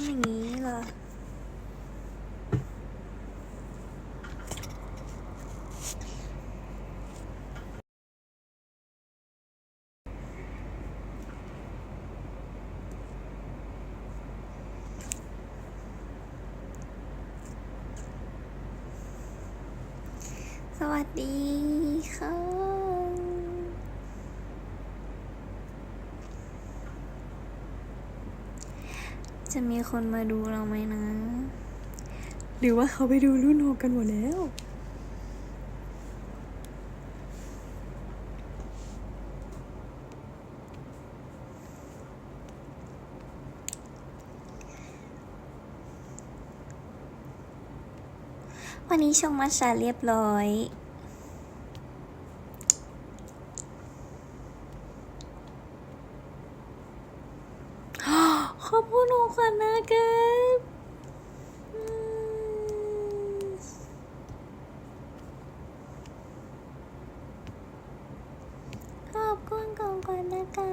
ำอย่างนี้เหรอสวัสดีค่ะ จะมีคนมาดูเราไหมนะ หรือว่าเขาไปดูรุ่นหกกันหมดแล้ว วันนี้ชงมัชชาเรียบร้อย ขอบคุณหนูขวัญนะครับอืมขอบคุณของขวัญนะคะ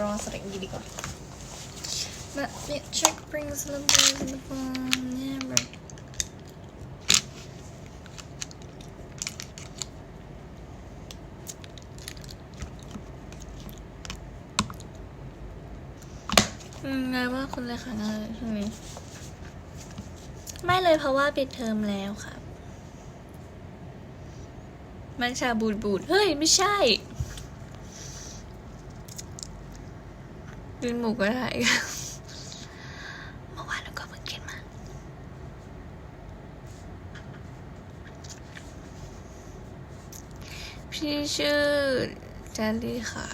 รอสเต็กดีดีกว่า But it check brings the blues in the phone never อืมไงว่าคุณเลยค่ะงานช่วงนี้ไม่เลยเพราะว่าปิดเทอมแล้วค่ะ มังชาบูดบูด เฮ้ย ไม่ใช่ กินหมูกระทะอีกเมื่อวานเราก็เพิ่งกินมา พี่ชื่อแจลลี่ค่ะ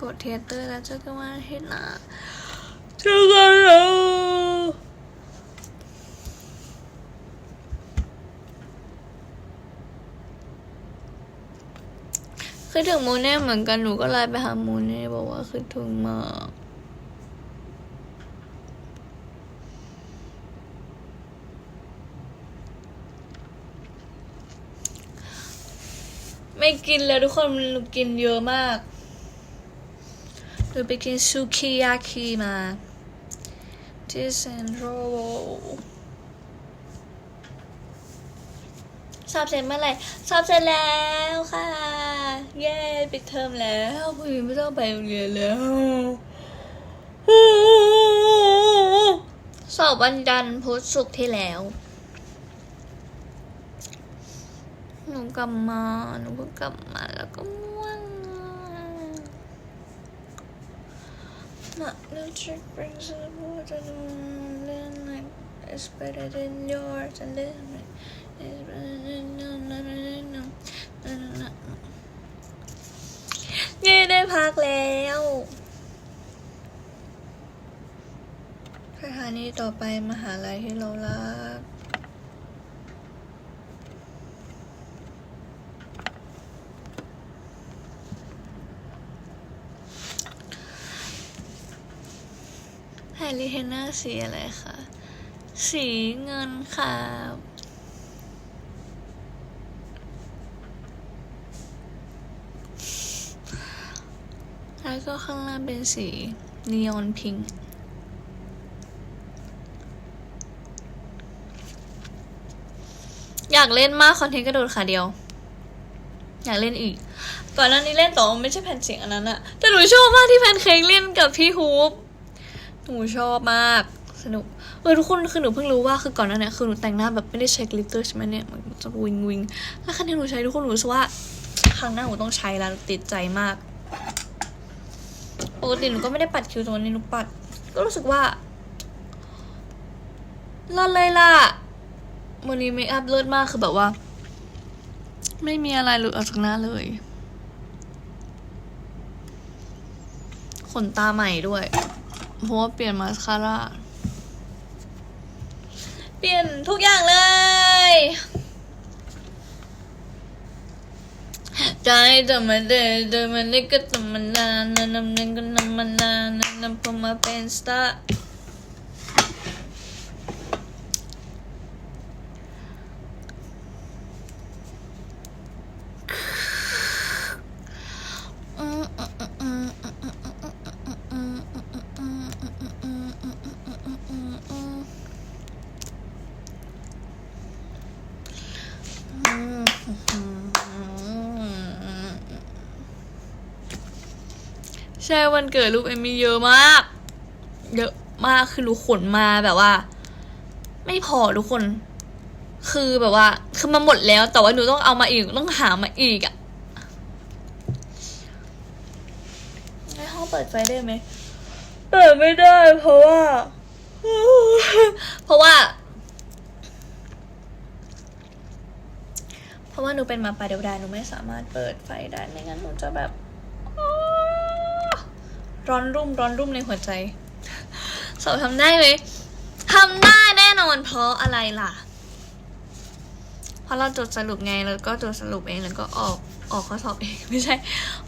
กดเทยเตอร์แล้วเจอกันวันอาทิตย์หน้าเจอกันแล้ว คือถึงมูเน่เหมือนกันหนูก็ไลน์ไปหามูเน่บอกว่าคือถึงมากไม่กินแล้วทุกคนมันกินเยอะมากเราไปกินซูคิยากิมาที่เซ็นทรัล สอบเสร็จเมื่อไหร่สอบเสร็จแล้วค่ะ เย้ปิดเทอมแล้วพรุ่งนี้ไม่ต้องไปโรงเรียนแล้วสอบวันจันทร์พุธศุกร์ที่แล้วหนูกลับมาหนูก็กลับมาแล้วก็ม่วงอะ Not no trick brings the water to then like it's better than yours and this เย้ได้พักแล้วสถานีต่อไปมหาลัยที่เรารักไฮริเทนเนอร์สีอะไรคะ สีเงินค่ะ แล้วก็ข้างล่างเป็นสีนีออนพิงค์อยากเล่นมากคอนเทนต์กระโดดขาเดียว อยากเล่นอีก ก่อนหน้านี้เล่นต่อไม่ใช่แผ่นเสียงอันนั้นอะแต่หนูชอบมากที่แพนเค้กเล่นกับพี่ฮูปหนูชอบมากสนุกเออทุกคนคือหนูเพิ่งรู้ว่าคือก่อนหน้านี้คือหนูแต่งหน้าแบบไม่ได้ใช้กลิตเตอร์ใช่ไหมเนี่ยมันจะวิงวิงแล้วครั้งที่หนูใช้ทุกคนหนูรู้สึกว่าครั้งหน้าหนูต้องใช้แล้วติดใจมาก ปกติหนูก็ไม่ได้ปัดคิ้วแตวันนี้หนูปัด ก็รู้สึกว่าเลิศเลยล่ะวันนี้เมคอัพเลิศมากคือแบบว่า ไม่มีอะไรหลุดออกจากหน้าเลย ขนตาใหม่ด้วย เพราะว่าเปลี่ยนมาสคาร่า เปลี่ยนทุกอย่างเลย ใจจะมาเดินเดินมันนี่ก็จะมานานนานนานก็นานมานานนานนานพอมาเป็นสตาร์ใช่วันเกิดลูกเอมมี่เยอะมาก เยอะมากคือหนูขนมาแบบว่า ไม่พอทุกคน คือแบบว่า คือมันหมดแล้ว แต่ว่าหนูต้องเอามาอีกต้องหามาอีกอะในห้องเปิดไฟได้ไหมเปิดไม่ได้ เพราะว่า เพราะว่า เพราะว่าหนูเป็นหมาป่าเดียวดายหนูไม่สามารถเปิดไฟได้ไม่งั้นหนูจะแบบ ร้อนรุ่มร้อนรุ่มในหัวใจสอบทำได้ไหมทำได้แน่นอนเพราะอะไรล่ะ เพราะเราจดสรุปไงแล้วก็จดสรุปเองแล้วก็ออกออกข้อสอบเองไม่ใช่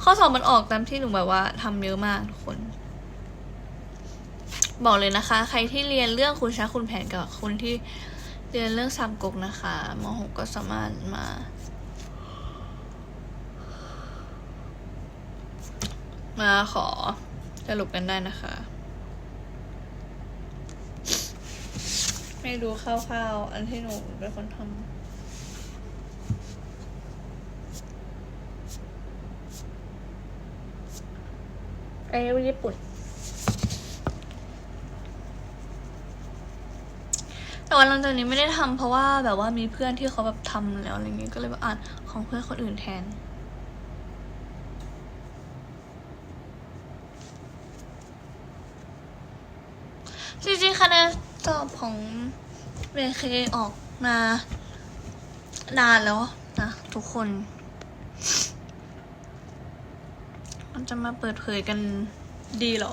ข้อสอบมันออกตามที่หนูแบบว่าทำเยอะมากทุกคน บอกเลยนะคะ ใครที่เรียนเรื่องคุณช้าคุณแผนกับคนที่เรียนเรื่องสามก๊กนะคะมหกก็สามารถมามาขอ สรุปกันได้นะคะ ไม่รู้คร่าวๆอันที่หนูเป็นคนทำไอ้ญี่ปุ่นแต่ว่าหลังจากนี้ไม่ได้ทำเพราะว่าแบบว่ามีเพื่อนที่เขาแบบทำแล้วอะไรเงี้ยก็เลยแบบอ่านของเพื่อนคนอื่นแทน จริงๆคะแนนสอบของเบเคออกมานานแล้วนะทุกคนมันจะมาเปิดเผยกันดีหรอ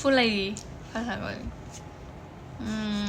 พูดอะไรดีภาษาเกาหลีอืม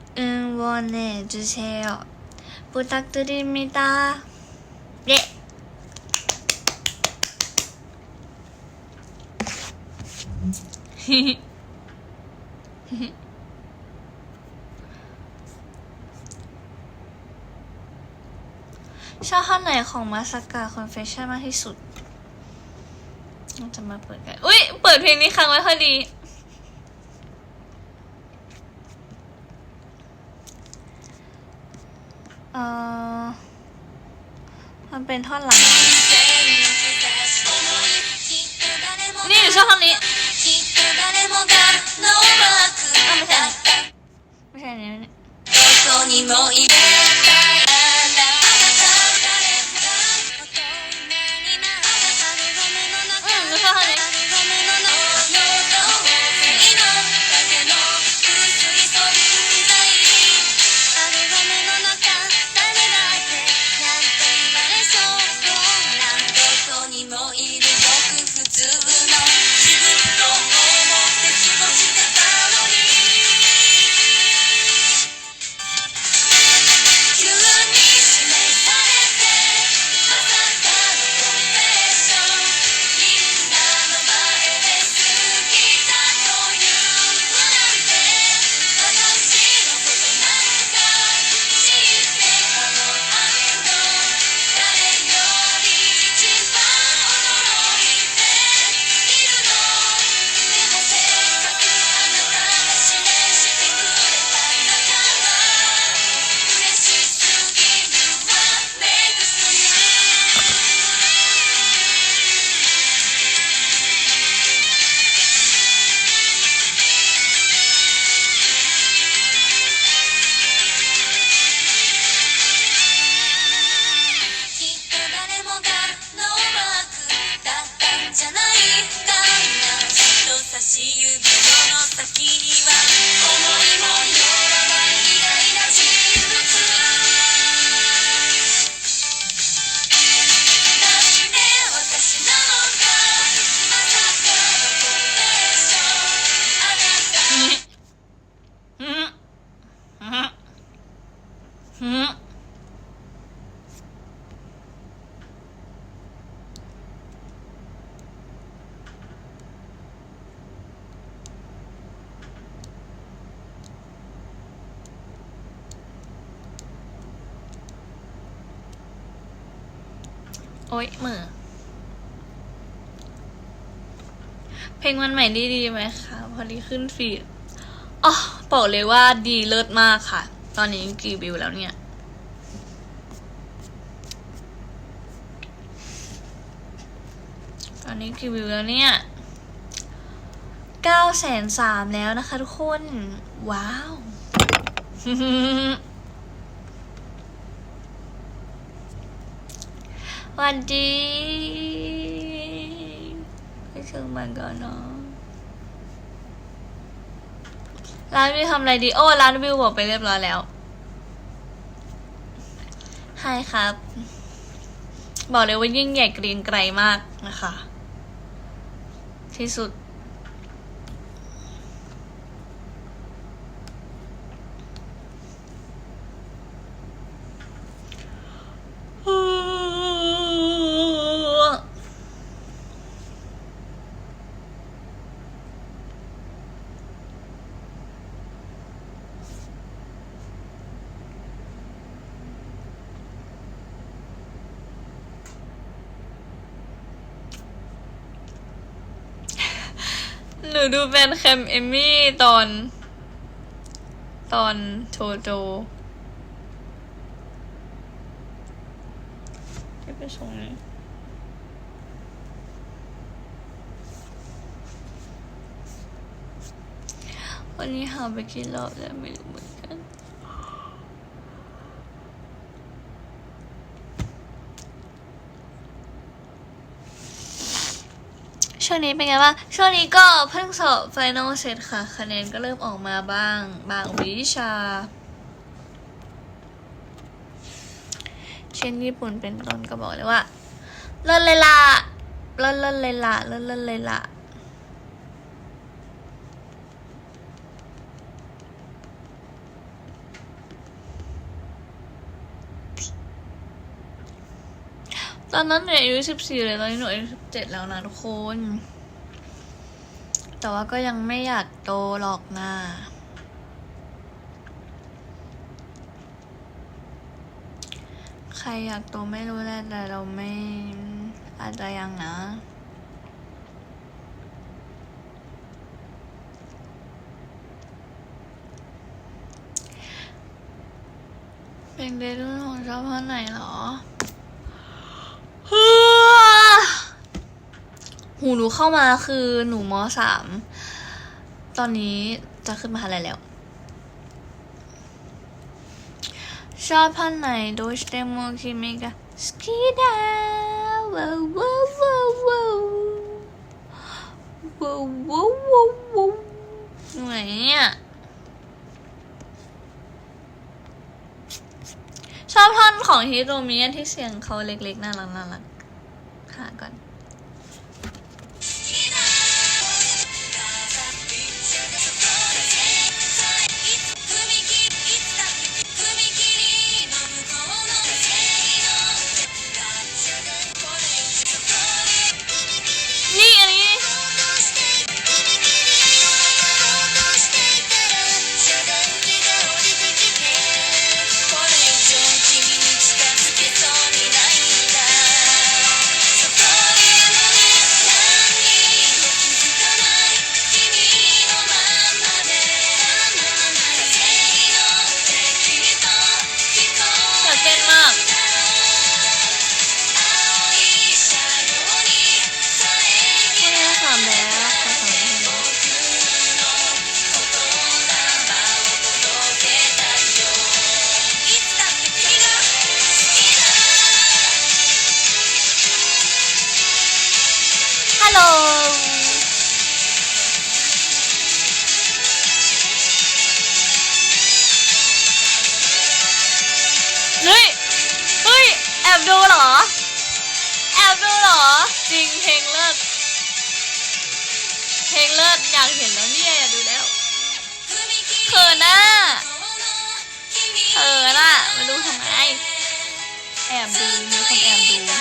응원해 주세요. 부탁드립니다. 예. ชอบท่อนไหนของมาสกาคอนเฟชชั่นมากที่สุดเราจะมาเปิดกัน อุ้ย เปิดเพลงนี้ค้างไว้ค่อยดี เออมันเป็นท่อนหลัง นี่หนูชอบท่อนนี้ไม่ใช่อันนี้เนี่ย โอ๊ยมือ เพลงมันใหม่ดีดีไหมคะ พอดีขึ้นฟีดอ๋อบอกเลยว่าดีเลิศมากค่ะ ตอนนี้กี่วิวแล้วเนี่ย ตอนนี้กี่วิวแล้วเนี่ยเก้าแสนสามแล้วนะคะทุกคน ว้าว วันดีไปถึงมันก่อนเนาะร้านวิวทำอะไรดี โอ้ ร้านวิวบอกไปเรียบร้อยแล้วไฮครับ บอกเลยว่ายิ่งใหญ่เกรียงไกรมากนะคะ ที่สุด หนูดูแฟนแคมเอมมี่ตอน ตอนโชโจจะไปส่งนี้วันนี้หาไปกี่รอบแล้วไม่รู้เหมือน ช่วงนี้เป็นไงบ้าง ช่วงนี้ก็เพิ่งสอบไฟนอลเสร็จค่ะ คะแนนก็เริ่มออกมาบ้าง บางวิชา เช่นญี่ปุ่นเป็นต้นก็บอกเลยว่าเลิศเลยล่ะเลิศเลิศเลยล่ะเลิศเลิศเลยล่ะ ตอนนั้นหนูอายุสิบสี่เลยตอนนี้หนูอายุสิบเจ็ดแล้วนะทุกคน แต่ว่าก็ยังไม่อยากโตหรอกนะใครอยากโตไม่รู้แหละแต่เราไม่อาจจะยังนะเป็นเดรุ่นของชอบเพราะไหนเหรอ หูหนูเข้ามาคือหนูมสาม ตอนนี้จะขึ้นมหาะไรแล้ว ชอบท่านไหนโดยเตมอคิมิกะสกีดาวว้าวว้าวว้าวว้าวว้าวว้าวไหนเนี่ย ชอบท่อนของฮิโรมิที่เสียงเขาเล็กๆน่ารักน่ารัก ลโหลเฮ้ย เฮ้ย แอบดูเหรอ แอบดูเหรอ จริงเพลงเลิศ เพลงเลิศอยากเห็นแล้วเนี่ยอยากดูแล้วเขินน่ะเขินน่ะมาดูทำไม แอบดูมีคนแอบดู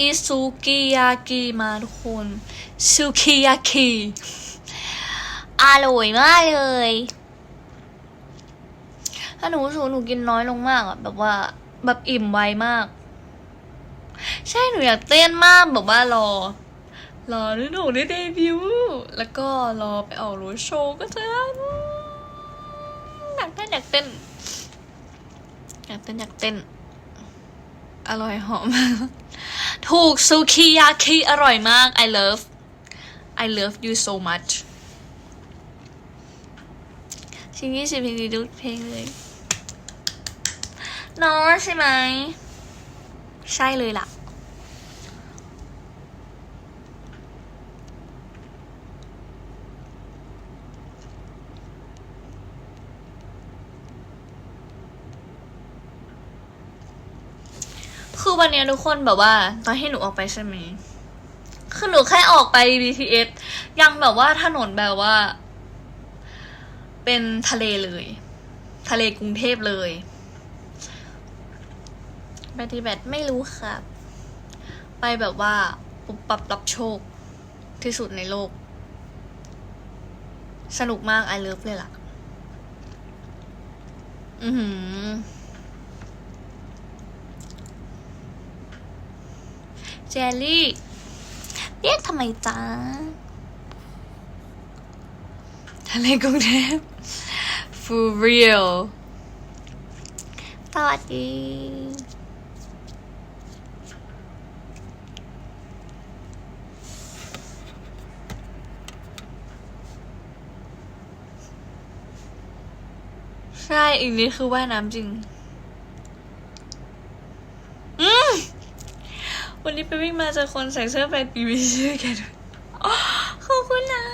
อิซูกิยากิมาทุกคนซูกิยากิอร่อยมากเลย ถ้าหนูสูหนูกินน้อยลงมากอะแบบว่าแบบอิ่มไวมาก ใช่หนูอยากเต้นมากแบบว่ารอ รอหนูได้เดบิวต์แล้วก็รอไปออกรูโชว์ก็จะอยากเต้นอยากเต้นอยากเต้นอยากเต้นอร่อยหอม ถูกซูคิยาคิอร่อยมาก I love I love you so much ชิ้นยี่สิบเพลงดีดูเพลงเลยน้องใช่ไหม ใช่เลยล่ะ วันเนี้ยทุกคนแบบว่า ตอนให้หนูออกไปใช่ไหมคือหนูแค่ออกไป BTS ยังแบบว่าถนนแบบว่า เป็นทะเลเลย ทะเลกรุงเทพเลยปฏิบัติไม่รู้ครับไปแบบว่าปุบปับรับโชคที่สุดในโลก สนุกมากไอเลิฟเลยล่ะ อือหือ เจลลี่ เรียกทำไมจ้าทะเลกรุงเทพ for real สวัสดีใช่อีกนิดคือว่ายน้ำจริง วันนี้ไปวิ่งมาเจอคนใส่เสื้อแฟนปีวีชื่อแกด้วยขอบคุณนะ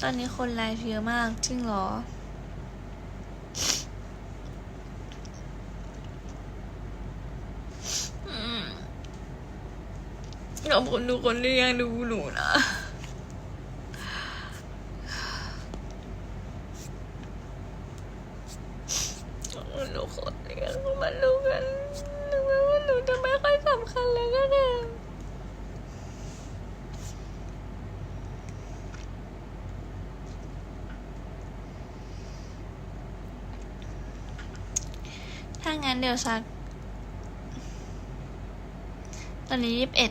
ตอนนี้คนไลฟ์เยอะมาก จริงเหรออขอบคุณทุกคนที่ยังดูหนูนะ ขอบคุณทุกคนที่ยังมาดูกันถึงแม้ว่าหนูจะไม่ค่อยสำคัญเลยก็ตาม ถ้างั้นเดี๋ยวสัก ตอนนี้ยี่สิบเอ็ด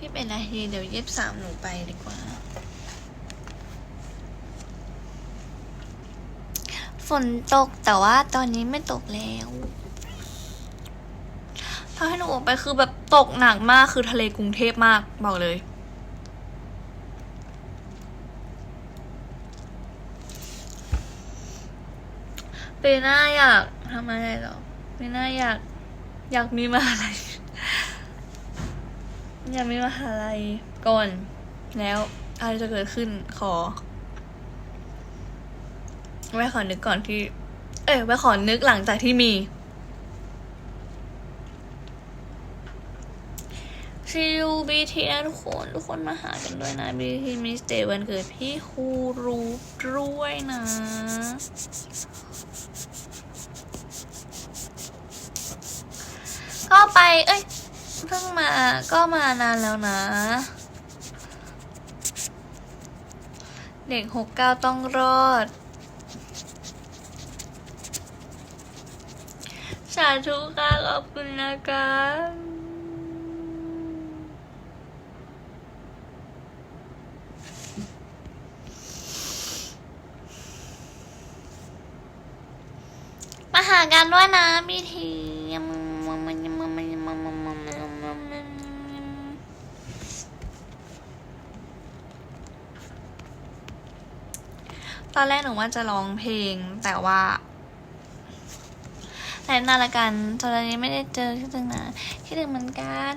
ยี่สิบเอ็ดนาทีเดี๋ยวยี่สิบสามหนูไปดีกว่า ฝนตกแต่ว่าตอนนี้ไม่ตกแล้วถ้าให้หนูออกไปคือแบบตกหนักมากคือทะเลกรุงเทพมากบอกเลย ปีหน้าอยากทำอะไรหรอปีหน้าอยากอยากมีมหาลัยอยากมีมหาลัยก่อน แล้วอะไรจะเกิดขึ้นขอไว้ขอนึกก่อนที่ เอ้ยไว้ขอนึกหลังจากที่มี ชิวบีทีนะทุกคน ทุกคนมาหากันด้วยนะบีทีมิสเตวันเกิดพี่ครูรูปด้วยนะก็ไป เอ้ย เพิ่งมา ก็มานานแล้วนะ เด็กหกเก้าต้องรอด สาธุค่ะขอบคุณนะคะ มากันด้วยนะพี่ทีตอนแรกหนูว่าจะร้องเพลงแต่ว่าแต่นานละกันตอนนี้ไม่ได้เจอคิดถึงนะคิดถึงเหมือนกัน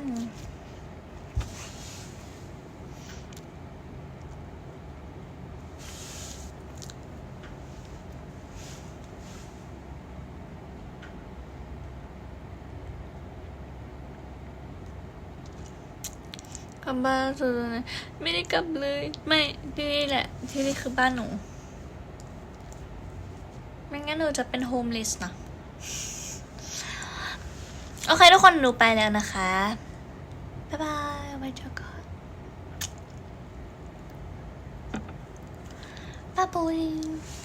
บ้านสุดเลยไม่ได้กลับเลย ไม่ที่นี่แหละ ที่นี่คือบ้านหนู ไม่งั้นหนูจะเป็นโฮมเลสนะโอเคทุกคนหนูไปแล้วนะคะ บ๊ายบายไว้เจอกันบ๊ายบาย